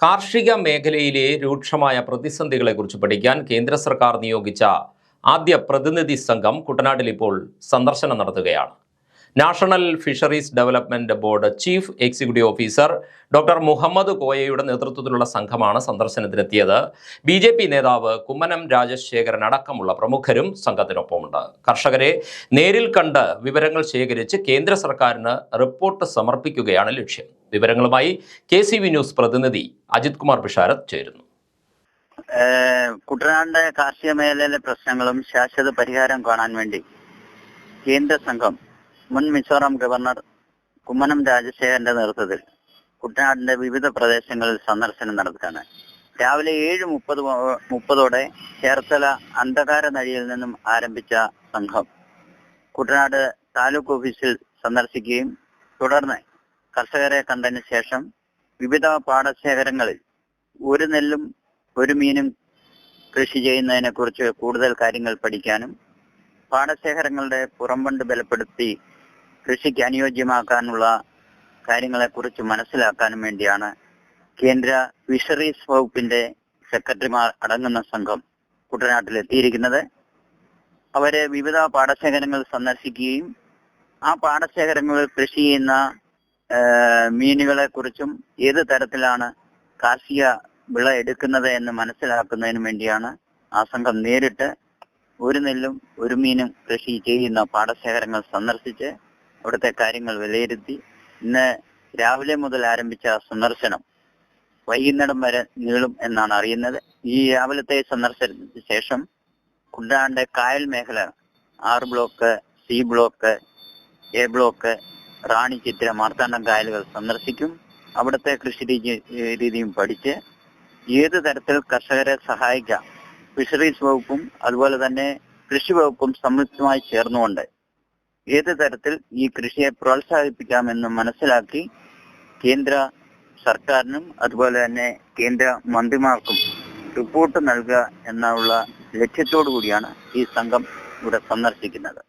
കാർഷിക മേഖലയിലെ രൂക്ഷമായ പ്രതിസന്ധികളെക്കുറിച്ച് പഠിക്കാൻ കേന്ദ്ര സർക്കാർ നിയോഗിച്ച ആദ്യ പ്രതിനിധി സംഘം കുട്ടനാട്ടിൽ ഇപ്പോൾ സന്ദർശനം നടത്തുകയാണ്. National fisheries development board chief executive officer doctor Muhammad കോയയുടെ നേതൃത്വത്തിലുള്ള സംഘമാണ് സന്ദർശനത്തിനെത്തിയത്. ബി ജെ പി നേതാവ് കുമ്മനം രാജശേഖരൻ അടക്കമുള്ള പ്രമുഖരും സംഘത്തിനൊപ്പമുണ്ട്. കർഷകരെ നേരിൽ കണ്ട് വിവരങ്ങൾ ശേഖരിച്ച് കേന്ദ്ര സർക്കാരിന് റിപ്പോർട്ട് സമർപ്പിക്കുകയാണ് ലക്ഷ്യം. വിവരങ്ങളുമായി കെ ന്യൂസ് പ്രതിനിധി അജിത് കുമാർ പിഷാരത് ചേരുന്നു. കുട്ടനാടിന്റെ കാർഷിക മേഖലയിലെ പ്രശ്നങ്ങളും ശാശ്വത പരിഹാരം കാണാൻ വേണ്ടി കേന്ദ്ര സംഘം മുൻ മിസോറാം ഗവർണർ കുമ്മനം രാജശേഖരന്റെ നേതൃത്വത്തിൽ കുട്ടനാടിന്റെ വിവിധ പ്രദേശങ്ങളിൽ സന്ദർശനം നടത്തുകയാണ്. രാവിലെ ഏഴ് മുപ്പത് മുപ്പതോടെ ചേർത്തല അന്ധകാര നഴിയിൽ നിന്നും ആരംഭിച്ച സംഘം കുട്ടനാട് താലൂക്ക് ഓഫീസിൽ സന്ദർശിക്കുകയും തുടർന്ന് കർഷകരെ കണ്ടതിന് ശേഷം വിവിധ പാടശേഖരങ്ങളിൽ ഒരു നെല്ലും ഒരു മീനും കൃഷി ചെയ്യുന്നതിനെ കുറിച്ച് കൂടുതൽ കാര്യങ്ങൾ പഠിക്കാനും പാടശേഖരങ്ങളുടെ പുറംബണ്ട് ബലപ്പെടുത്തി കൃഷിക്ക് അനുയോജ്യമാക്കാനുള്ള കാര്യങ്ങളെ കുറിച്ച് മനസ്സിലാക്കാനും വേണ്ടിയാണ് കേന്ദ്ര ഫിഷറീസ് വകുപ്പിന്റെ സെക്രട്ടറിമാർ അടങ്ങുന്ന സംഘം കുട്ടനാട്ടിൽ എത്തിയിരിക്കുന്നത് അവരെ വിവിധ പാടശേഖരങ്ങൾ സന്ദർശിക്കുകയും ആ പാടശേഖരങ്ങളിൽ കൃഷി ചെയ്യുന്ന മീനുകളെ കുറിച്ചും ഏത് തരത്തിലാണ് കാർഷിക വിള എടുക്കുന്നത് എന്ന് മനസ്സിലാക്കുന്നതിനു വേണ്ടിയാണ് ആ സംഘം നേരിട്ട് ഒരു നെല്ലും ഒരു മീനും കൃഷി ചെയ്യുന്ന പാടശേഖരങ്ങൾ സന്ദർശിച്ച് അവിടുത്തെ കാര്യങ്ങൾ വിലയിരുത്തി ഇന്ന് രാവിലെ മുതൽ ആരംഭിച്ച സന്ദർശനം വൈകുന്നേരം വരെ നീളും എന്നാണ് അറിയുന്നത്. ഈ രാവിലത്തെ സന്ദർശനത്തിന് ശേഷം കുണ്ടാണ്ട് കായൽ മേഖല R block C block A block Rani Chithra Marthandam കായലുകൾ സന്ദർശിക്കും. അവിടുത്തെ കൃഷി രീതി രീതിയും പഠിച്ച് ഏത് തരത്തിൽ കർഷകരെ സഹായിക്കാം? ഫിഷറീസ് വകുപ്പും അതുപോലെ തന്നെ കൃഷി വകുപ്പും സംയുക്തമായി ചേർന്നുകൊണ്ട് ഏത് തരത്തിൽ ഈ കൃഷിയെ പ്രോത്സാഹിപ്പിക്കാമെന്ന് മനസ്സിലാക്കി കേന്ദ്ര സർക്കാരിനും അതുപോലെ തന്നെ കേന്ദ്ര മന്ത്രിമാർക്കും റിപ്പോർട്ട് നൽകുക എന്നുള്ള ലക്ഷ്യത്തോടു കൂടിയാണ് ഈ സംഘം ഇവിടെ സന്ദർശിക്കുന്നത്.